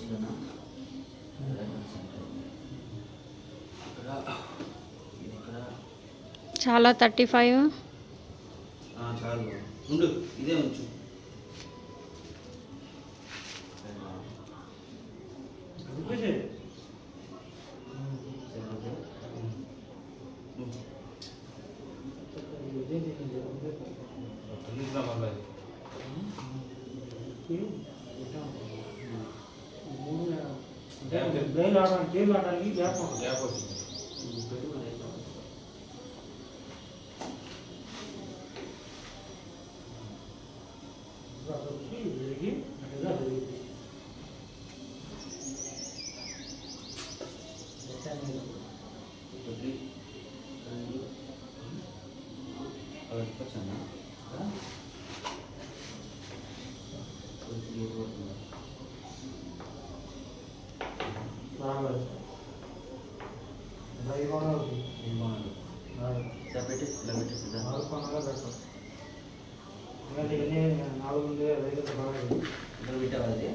ఇక్కడ వచ్చిందనా ఇక్కడ ఇది ఇక్కడ చాలా థర్టీ ఫైవ్ ఆ, చాలు ఉండు ఇదే ఉంచు తొమ్మిదిగా మళ్ళీ గ్యాప్ వచ్చింది ఒకటి రెండు అవి ఎత్తుకొచ్చానా? ఒకటి, త్రీ, ఫోర్, ఫైవ్. ఏం బాగుంది? ఇలా పెట్టి ఇలా పెట్టేసి ఇలా. ఇక్కడ పెట్టావా అది?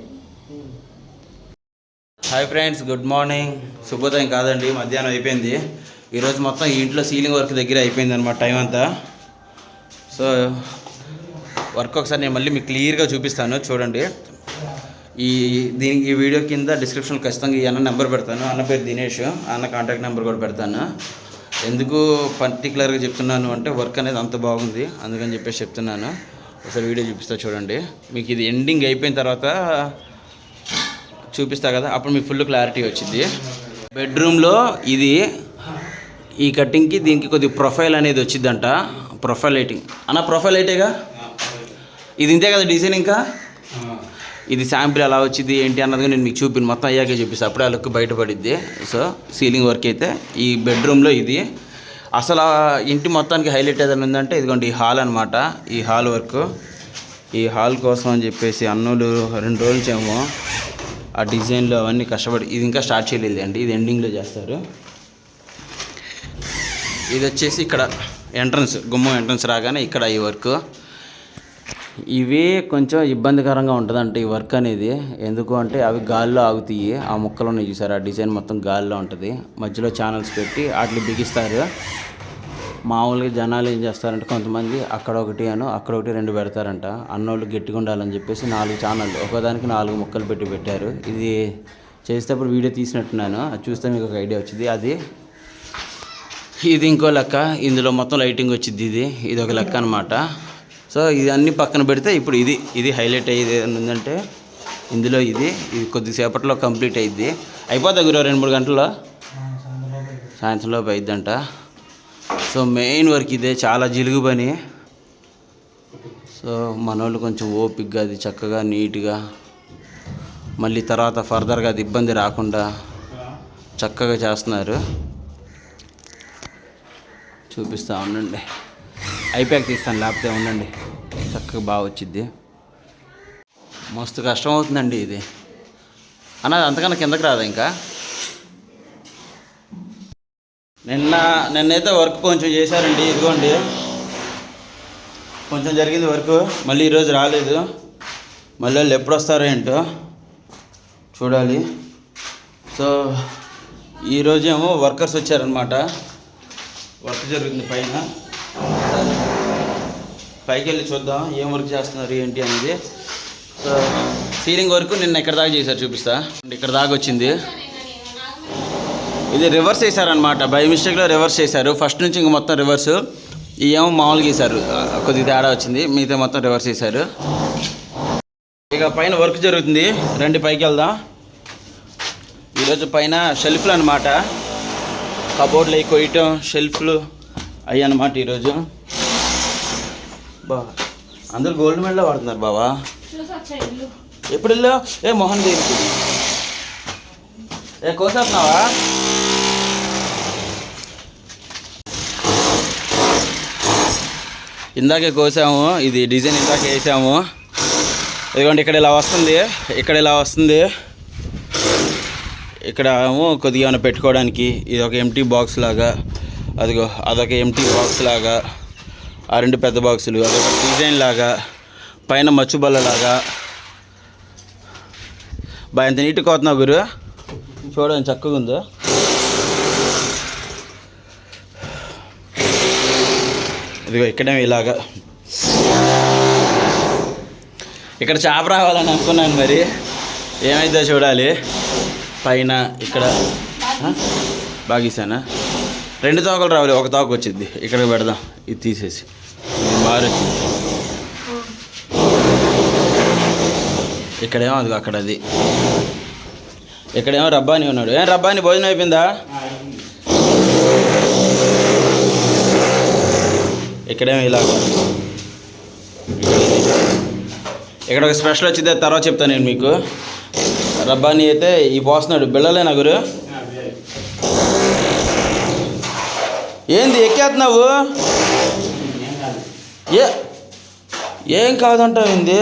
Hi friends good morning. శుభోదయం కాదండి మధ్యాహ్నం అయిపోయింది. ఈరోజు మొత్తం ఈ ఇంట్లో సీలింగ్ వర్క్ దగ్గర అయిపోయింది అనమాట టైం అంతా. సో వర్క్ ఒకసారి నేను మళ్ళీ మీకు క్లియర్గా చూపిస్తాను చూడండి. ఈ దీనికి ఈ వీడియో కింద డిస్క్రిప్షన్ ఖచ్చితంగా ఈ అన్న నెంబర్ పెడతాను. అన్న పేరు దినేష్ అన్న కాంటాక్ట్ నెంబర్ కూడా పెడతాను. ఎందుకు పర్టికులర్గా చెప్తున్నాను అంటే వర్క్ అనేది అంత బాగుంది అందుకని చెప్పేసి చెప్తున్నాను. ఒకసారి వీడియో చూపిస్తా చూడండి. మీకు ఇది ఎండింగ్ అయిపోయిన తర్వాత చూపిస్తా కదా అప్పుడు మీకు ఫుల్ క్లారిటీ వచ్చింది. బెడ్రూమ్లో ఇది ఈ కటింగ్కి దీనికి కొద్ది ప్రొఫైల్ అనేది వచ్చిందంట. ప్రొఫైల్ లైటింగ్ అన్న ప్రొఫైల్ లైటేగా ఇది ఇంతే కదా డిజైన్ ఇంకా? ఇది శాంపిల్ ఎలా వచ్చింది ఏంటి అన్నది నేను మీకు చూపిన. మొత్తం అయ్యాకే చూపిస్తాను అప్పుడే ఆ లుక్ బయటపడిద్ది. సో సీలింగ్ వర్క్ అయితే ఈ బెడ్రూమ్లో ఇది. అసలు ఆ ఇంటి మొత్తానికి హైలైట్ ఏదైనా ఉందంటే ఇదిగోండి ఈ హాల్ అనమాట ఈ హాల్ వర్క్ ఈ హాల్ కోసం అని చెప్పేసి అన్నులు రెండు రోజులు ఏమో ఆ డిజైన్లో అవన్నీ కష్టపడి ఇది ఇంకా స్టార్ట్ చేయలేదు అండి. ఇది ఎండింగ్లో చేస్తారు. ఇది వచ్చేసి ఇక్కడ ఎంట్రన్స్ గుమ్మం ఎంట్రన్స్ రాగానే ఇక్కడ ఈ వర్క్. ఇవి కొంచెం ఇబ్బందికరంగా ఉంటుందంట ఈ వర్క్ అనేది. ఎందుకు అంటే అవి గాల్లో ఆగుతాయి. ఆ ముక్కలు ఉన్నాయి చూసారు? ఆ డిజైన్ మొత్తం గాల్లో ఉంటుంది. మధ్యలో ఛానల్స్ పెట్టి వాటిని బిగిస్తారు. మామూలుగా జనాలు ఏం చేస్తారంటే కొంతమంది అక్కడ ఒకటి అను అక్కడ ఒకటి రెండు పెడతారంట. అన్నోళ్ళు గట్టిగా ఉండాలని చెప్పేసి నాలుగు ఛానళ్ళు ఒకదానికి నాలుగు ముక్కలు పెట్టి పెట్టారు. ఇది చేసేటప్పుడు వీడియో తీసినట్టున్నాను. అది చూస్తే మీకు ఒక ఐడియా వచ్చింది. అది ఇది ఇంకో లెక్క. ఇందులో మొత్తం లైటింగ్ వచ్చింది ఇది. ఇది ఒక లెక్క అనమాట సో ఇది అన్ని పక్కన పెడితే ఇప్పుడు ఇది ఇది హైలైట్ అయ్యేది ఏంటంటే ఇందులో ఇది ఇది కొద్దిసేపట్లో కంప్లీట్ అయ్యింది అయిపోతుంది గురు? రెండు మూడు గంటల్లో? సాయంత్రంలోపు అయిద్దంట. సో మెయిన్ వర్క్ ఇదే చాలా జిలుగు పని సో మనోళ్ళు కొంచెం ఓపిక్గా అది చక్కగా నీట్గా మళ్ళీ తర్వాత ఫర్దర్గా అది ఇబ్బంది రాకుండా చక్కగా చేస్తున్నారు. చూపిస్తా ఉండండి. ఐప్యాక్ తీస్తాను లేకపోతే ఉండండి. చక్కగా బాగా వచ్చిద్ది. మస్తు కష్టం అవుతుందండి ఇది. అన్నది అంతకన్నా కిందకి రాదా ఇంకా? నిన్న నిన్నైతే వర్క్ కొంచెం చేశారండి ఇదిగోండి. కొంచెం జరిగింది వర్క్ మళ్ళీ ఈరోజు రాలేదు. మళ్ళీ వాళ్ళు ఎప్పుడు వస్తారో ఏంటో చూడాలి. సో ఈరోజు ఏమో వర్కర్స్ వచ్చారనమాట వర్క్ జరుగుతుంది పైన. పైకి వెళ్ళి చూద్దాం ఏం వర్క్ చేస్తున్నారు ఏంటి అనేది. సో సీలింగ్ వర్క్ నిన్న ఇక్కడ దాకా చేశారు చూపిస్తా. ఇక్కడ దాకా వచ్చింది. ఇది రివర్స్ చేశారనమాట బై మిస్టేక్లో రివర్స్ చేశారు. ఫస్ట్ నుంచి ఇంక మొత్తం రివర్స్ ఏమో మామూలుగా వేశారు కొద్దిగా తేడా వచ్చింది. మిగతా మొత్తం రివర్స్ చేశారు. ఇక పైన వర్క్ జరుగుతుంది. రండి పైకి వెళ్దాం. ఈరోజు పైన షెల్ఫ్లు అనమాట కబోర్డ్లు అవి కొయ్యటం షెల్ఫ్లు అవి అనమాట ఈరోజు. బా అందరు గోల్డ్ మెడల్ వాడుతున్నారు బావా. ఎప్పుడు వెళ్ళావు? ఏ మోహన్ దేవికి ఏ కోసేస్తున్నావా? ఇందాకే కోసాము ఇది డిజైన్ ఇందాక వేసాము. ఇదిగోండి ఇక్కడ ఇలా వస్తుంది ఇక్కడ ఇలా వస్తుంది. ఇక్కడ ఏమో కొద్దిగా ఏమైనా పెట్టుకోవడానికి ఇది ఒక ఎంటీ బాక్స్ లాగా అదిగో అదొక ఎంటీ బాక్స్ లాగా ఆ రెండు పెద్ద బాక్సులు అదొక డిజైన్ లాగా పైన మచ్చుబల్ల లాగా. బాగా ఎంత నీట్గా కోతున్నావు గురు. చూడండి చక్కగా ఉందో? ఇదిగో ఇక్కడే ఇలాగా. ఇక్కడ చేప రావాలని అనుకున్నాను మరి. ఏమైందో చూడాలి. పైన ఇక్కడ బాగీసానా? రెండు తోకలు రావాలి ఒక తోక వచ్చింది. ఇక్కడికి పెడదాం. ఇది తీసేసి. ఇది మారు. ఇక్కడేమో అది అక్కడ అది ఇక్కడేమో రబ్బాని ఉన్నాడు. ఏం రబ్బాని భోజనం అయిపోయిందా? ఇక్కడేమో ఇలా. ఇక్కడ ఇక్కడ ఒక స్పెషల్ వచ్చింది తర్వాత చెప్తాను నేను మీకు. రబ్బాని అయితే ఈ పోస్తున్నాడు బిళ్ళలేనా గురు ఏంది ఎక్కేస్తున్నావు? ఏ ఏం కాదంటావు ఏంది?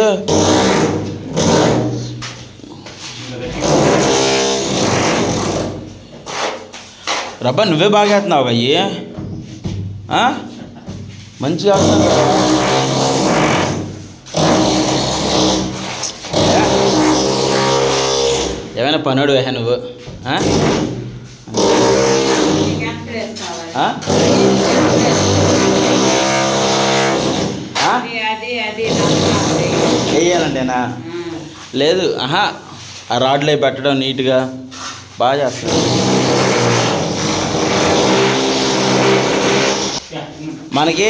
రబ్బా నువ్వే బాగా వేస్తున్నావు అయ్యి? మంచిగా. ఏమైనా పనుడు వేహ నువ్వు? వేయాలంటేనా? లేదు ఆహా ఆ రాడ్లే పెట్టడం నీట్గా. బాగా చేస్తాను మనకి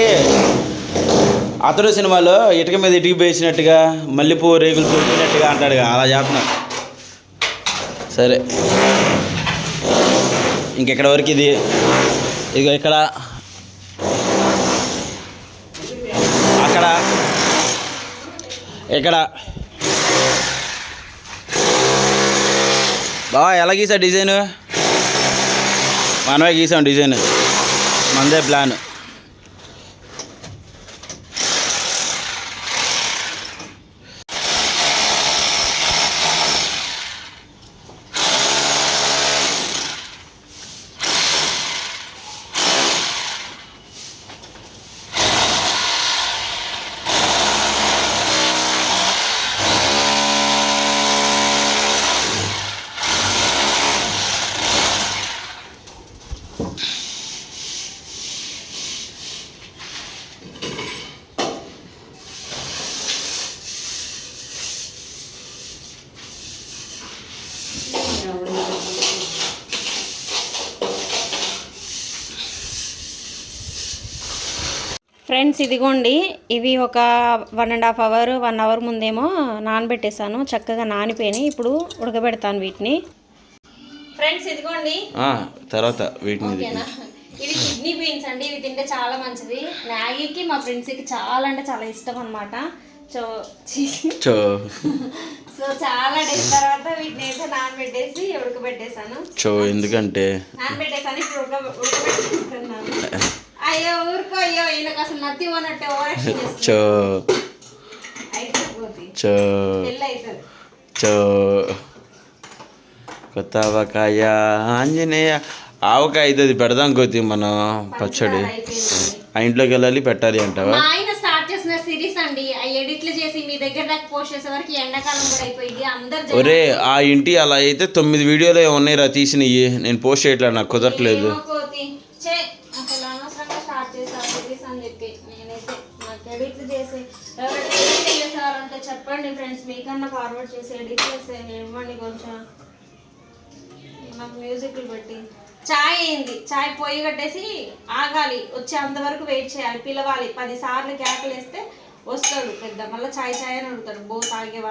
అతడు సినిమాలో ఇటుక మీద ఇటుక వేసినట్టుగా మల్లెపూ రేకులు తొక్కినట్టుగా అంటాడుగా అలా చేస్తున్నా సరే. ఇంకెక్కడ వరకు ఇది? ఇక ఇక్కడ. అక్కడ. ఇక్కడ. బాగా ఎలా గీసా డిజైన్? మనమే గీసాం డిజైన్. మందే ప్లాన్. ఫ్రెండ్స్ ఇదిగోండి. ఇవి ఒక one and half hour one hour ముందేమో నానబెట్టేశాను. చక్కగా నానిపోయినాయి. ఇప్పుడు ఉడకబెడతాను వీటిని. ఫ్రెండ్స్ ఇదిగోండి. తర్వాత వీటిని ఇవి కిడ్నీ బీన్స్ అండి. ఇవి తింటే చాలా మంచిది. మ్యాగీకి మా ఫ్రెండ్స్కి చాలా అంటే చాలా ఇష్టం అనమాట సో చో. సో చాలా డేస్ తర్వాత వీటిని అయితే నానబెట్టేసి ఉడకబెట్టేశాను. చో ఎందుకంటే నానబెట్టేసాను ఇప్పుడు ఉడక ఉడకబెట్టేస్తున్నాను. అయ్యో అయ్యో ఈయనకు అసలు నత్తి పోనట్టే ఓవరాక్షన్ చేస్తుంది చో. అవుతుంది కొత్త ఆవకాయ ఆంజనేయ ఆవకాయ అయితే అది పెడదాం కొద్ది మనం పచ్చడి. ఆ ఇంట్లోకి వెళ్ళాలి పెట్టాలి అంటావా? మా ఆయన స్టార్ట్ చేసిన సిరీస్ అండి ఆ ఎడిట్లు చేసి మీ దగ్గర దాకా పోస్ట్ చేసే వరకు ఎండాకాలం కూడా అయిపోయింది. అందరు జనం ఒరే ఆ ఇంటి అలా అయితే తొమ్మిది వీడియోలు ఉన్నాయి రా తీసినవి నేను పోస్ట్ చేయట్లేదు నాకు కుదరట్లేదు ఏమో కోతి. ఛే, అసలు అనవసరంగా స్టార్ట్ చేశారు సిరీస్ అని చెప్పి నేనైతే నాకు ఎడిట్లు చేసి ఎవరైనా edit చేసేవారంటే చెప్పండి ఫ్రెండ్స్ మీకన్నా ఫార్వర్డ్ చేసి చేసి ఇవ్వండి కొంచెం? మాకు మ్యూజిక్లు పెట్టి. చాయ్ అయింది చాయ్ పొయ్యి కట్టేసి ఆగాలి. వచ్చే అంతవరకు వెయిట్ చేయాలి. పిలవాలి. పది సార్లు కేకలు వేస్తే వస్తాడు పెద్ద. మళ్ళీ చాయ్ చాయ్ అని అడుగుతాడు. బో తాగే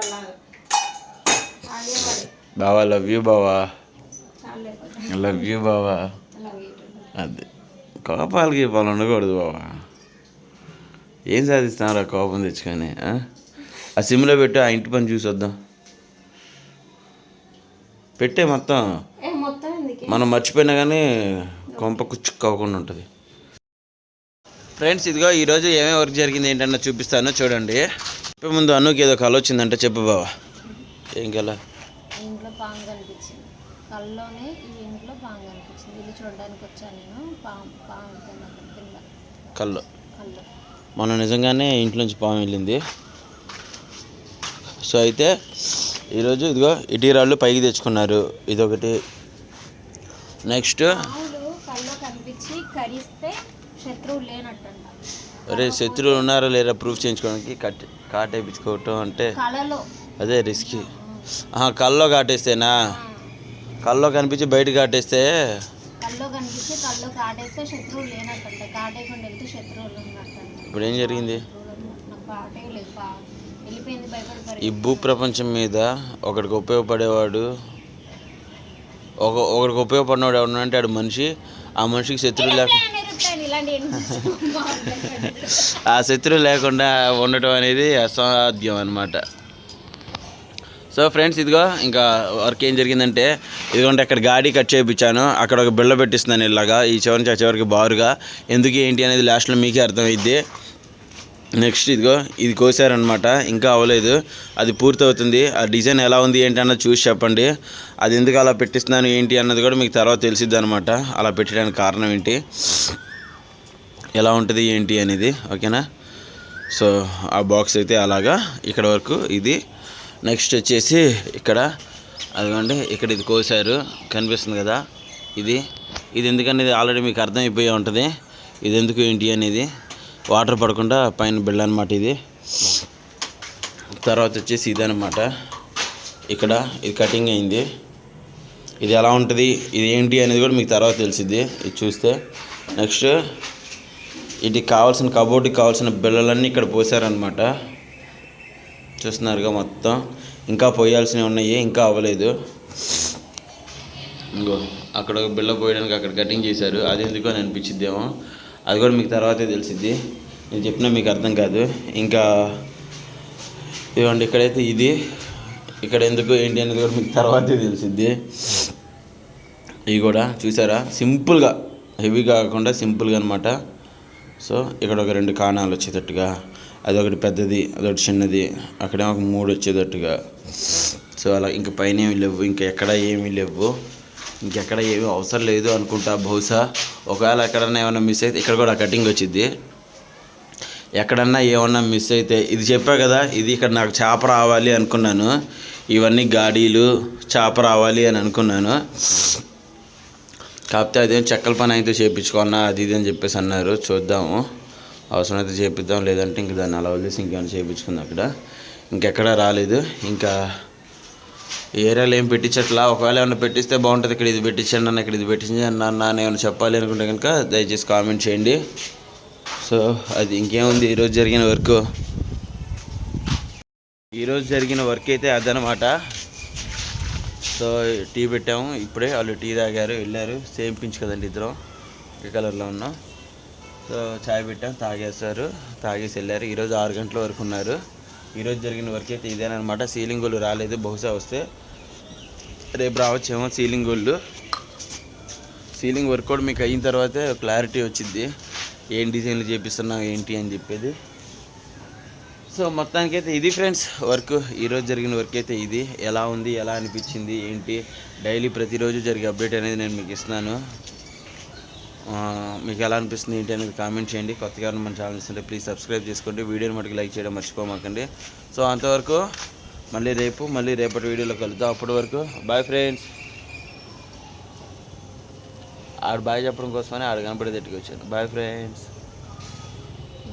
తాగేవాడు. బావా లవ్ యూ బావా. లవ్ యూ బావా. అది. కోపాలు గీపాలు ఉండకూడదు బావా. ఏం సాధిస్తారా కోపం తెచ్చుకొని ఆ? సిమ్లో పెట్టు ఆ ఇంటి పని చూసి వద్దాం. పెట్టే మొత్తం. మనం మర్చిపోయినా కానీ కొంప కుచ్చుకోకుండా ఉంటుంది. ఫ్రెండ్స్ ఇదిగో ఈరోజు ఏమేమి వర్క్ జరిగింది ఏంటన్నా చూపిస్తాను చూడండి. చెప్పే ముందు అనుకి ఏదో కళ వచ్చిందంటే చెప్పు బావా. ఏం కళ? ఇంట్లో పాము కనిపించింది. కళ కల్లోనే ఈ ఇంట్లో పాము కనిపించింది. ఇది చూడడానికి వచ్చాను నేను. పాము పాము కింద. కళ్ళు. కళ్ళు. మొన్న నిజంగానే ఇంట్లోంచి పాము వెళ్ళింది. సో అయితే ఈరోజు ఇదిగో ఇటీరాళ్ళు పైకి తెచ్చుకున్నారు. ఇదొకటి. నెక్స్ట్. అరే శత్రువులు ఉన్నారా లేరా ప్రూఫ్ చేయించుకోవడానికి? కట్ కాటేపించుకోవటం అంటే కళలో అదే రిస్క్. కల్లో కాటేస్తేనా? కల్లో కనిపించి బయట కాటేస్తే? ఇప్పుడు ఏం జరిగింది ఈ భూ ప్రపంచం మీద ఒకడికి ఉపయోగపడేవాడు ఒక ఒకడికి ఉపయోగపడినవాడు ఎవరంటే ఆడు మనిషి. ఆ మనిషికి శత్రువు లేక. ఆ శత్రువు లేకుండా ఉండటం అనేది అసాధ్యం అనమాట సో ఫ్రెండ్స్ ఇదిగో ఇంకా వర్క్ ఏం జరిగిందంటే ఇదిగోంటే అక్కడ గాడి కట్ చేయించాను. అక్కడ ఒక బిళ్ళ పెట్టిస్తున్నాను ఇలాగా. ఈ చివరి చివరికి బారుగా. ఎందుకు ఏంటి అనేది లాస్ట్లో మీకే అర్థమైద్ది. నెక్స్ట్ ఇదిగో ఇది కోసారనమాట ఇంకా అవ్వలేదు. అది పూర్తి అవుతుంది ఆ డిజైన్ ఎలా ఉంది ఏంటి అన్నది చూసి చెప్పండి. అది ఎందుకు అలా పెట్టిస్తున్నాను ఏంటి అన్నది కూడా మీకు తర్వాత తెలిసిద్ది అనమాట అలా పెట్టడానికి కారణం ఏంటి? ఎలా ఉంటుంది ఏంటి అనేది. ఓకేనా? సో ఆ బాక్స్ అయితే అలాగా. ఇక్కడ వరకు ఇది. నెక్స్ట్ వచ్చేసి ఇక్కడ అదిగోండి ఇక్కడ ఇది కోసారు. కనిపిస్తుంది కదా? ఇది. ఇది ఎందుకనేది ఆల్రెడీ మీకు అర్థమైపోయి ఉంటుంది. ఇది ఎందుకు ఏంటి అనేది. వాటర్ పడకుండా పైన బిళ్ళ అనమాట ఇది. తర్వాత వచ్చేసి ఇదనమాట ఇక్కడ ఇది కటింగ్ అయింది. ఇది ఎలా ఉంటుంది? ఇది ఏంటి అనేది కూడా మీకు తర్వాత తెలిసిద్ది. ఇది చూస్తే నెక్స్ట్ ఇది కావాల్సిన కబోర్డ్కి కావాల్సిన బిళ్ళలన్నీ ఇక్కడ పోసారనమాట చూస్తున్నారుగా మొత్తం. ఇంకా పోయాల్సినవి ఉన్నాయి ఇంకా అవ్వలేదు. ఇంకో అక్కడ ఒక బిళ్ళ పోయడానికి అక్కడ కటింగ్ చేశారు. అది ఎందుకు అని అనిపించిద్దేమో. అది కూడా మీకు తర్వాతే తెలిసిద్ది. నేను చెప్పినా మీకు అర్థం కాదు. ఇంకా ఇదిగోండి ఇక్కడైతే ఇది. ఇక్కడ ఎందుకు ఏంటి అనేది కూడా మీకు తర్వాతే తెలిసిద్ది. ఇవి కూడా చూసారా? సింపుల్గా హెవీ కాకుండా సింపుల్గా అనమాట సో ఇక్కడ ఒక రెండు కాణాలు వచ్చేటట్టుగా. అదొకటి పెద్దది అదొకటి చిన్నది. అక్కడే ఒక మూడు వచ్చేటట్టుగా. సో అలా ఇంక పైన ఏమి లేవు. ఇంకా ఎక్కడ ఏమీ లేవు. ఇంకెక్కడ ఏమీ అవసరం లేదు అనుకుంటా బహుశా. ఒకవేళ ఎక్కడన్నా ఏమైనా మిస్ అయితే ఇక్కడ కూడా కటింగ్ వచ్చింది ఎక్కడన్నా ఏమన్నా మిస్ అయితే ఇది చెప్పా కదా ఇది ఇక్కడ నాకు చేప రావాలి అనుకున్నాను. ఇవన్నీ గాడీలు చేప రావాలి అని అనుకున్నాను. కాకపోతే అదేం చెక్కల పని అయితే చేయించుకున్నా అది ఇది అని చెప్పేసి అన్నారు. చూద్దాము. అవసరమైతే చేపిద్దాం లేదంటే ఇంక దాన్ని అలా వదిలేసి ఇంకేమైనా చేయించుకుందాం అక్కడ. ఇంకెక్కడా రాలేదు. ఇంకా ఏరియాలో ఏం పెట్టించట్లా? ఒకవేళ ఏమైనా పెట్టిస్తే బాగుంటుంది. ఇక్కడ ఇది పెట్టించండి అన్న ఇక్కడ ఇది పెట్టించండి అన్న అన్న ఏమైనా చెప్పాలి అనుకుంటే కనుక దయచేసి కామెంట్ చేయండి. సో అది ఇంకేముంది ఈరోజు జరిగిన వర్క్. ఈరోజు జరిగిన వర్క్ అయితే అదనమాట. సో టీ పెట్టాము. ఇప్పుడే వాళ్ళు టీ తాగారు వెళ్ళారు. సేమ్ పించ్ కదండి ఇద్దరం. ఒక కలర్లో ఉన్నాం. సో చాయ్ పెట్టాం తాగేస్తారు తాగేసి వెళ్ళారు. ఈరోజు ఆరు గంటల వరకు ఉన్నారు. ఈరోజు జరిగిన వర్క్ అయితే ఇదేనమాట. సీలింగ్ గోళ్ళు రాలేదు. బహుశా వస్తే రేపు రావచ్చేమో సీలింగ్ గోళ్ళు సీలింగ్ వర్క్ కూడా మీకు అయిన తర్వాతే క్లారిటీ వచ్చింది ఏం డిజైన్లు చేపిస్తున్నాం ఏంటి అని చెప్పేది. సో మొత్తానికైతే ఇది ఫ్రెండ్స్ వర్క్ ఈరోజు జరిగిన వర్క్ అయితే ఇది. ఎలా ఉంది ఎలా అనిపించింది ఏంటి డైలీ ప్రతిరోజు జరిగే అప్డేట్ అనేది నేను మీకు ఇస్తున్నాను. మీకు ఎలా అనిపిస్తుంది ఏంటి అనేది కామెంట్ చేయండి. కొత్తగా ఉన్న మన ఛానల్స్ ఉంటే ప్లీజ్ సబ్స్క్రైబ్ చేసుకోండి. వీడియోని మటుకు లైక్ చేయడం మర్చిపోమాకండి. సో అంతవరకు మళ్ళీ రేపు మళ్ళీ రేపటి వీడియోలో కలుద్దాం. అప్పటి వరకు బాయ్ ఫ్రెండ్స్. ఆడు బాయ్ చెప్పడం కోసమని ఆడు కనపడే దగ్గరికి వచ్చాను బాయ్ ఫ్రెండ్స్.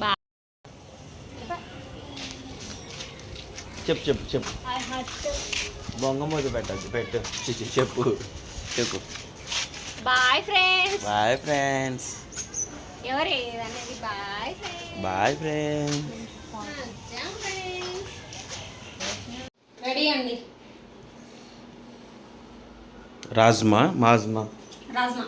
బాయ్ చెప్పు చెప్పు. చెప్పు బొంగమూతి పెట్టద్దు పెట్టు. చెప్పు చెప్పు బాయ్ ఫ్రెండ్స్. Boy friends. ఎవరు అనేది boy friends. Boy friends. Ready అండి రాజ్మా మాజ్మా. రాజ్మా.